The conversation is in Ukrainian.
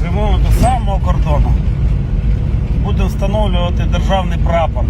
Прямуємо до самого кордону. буде встановлювати державний прапор.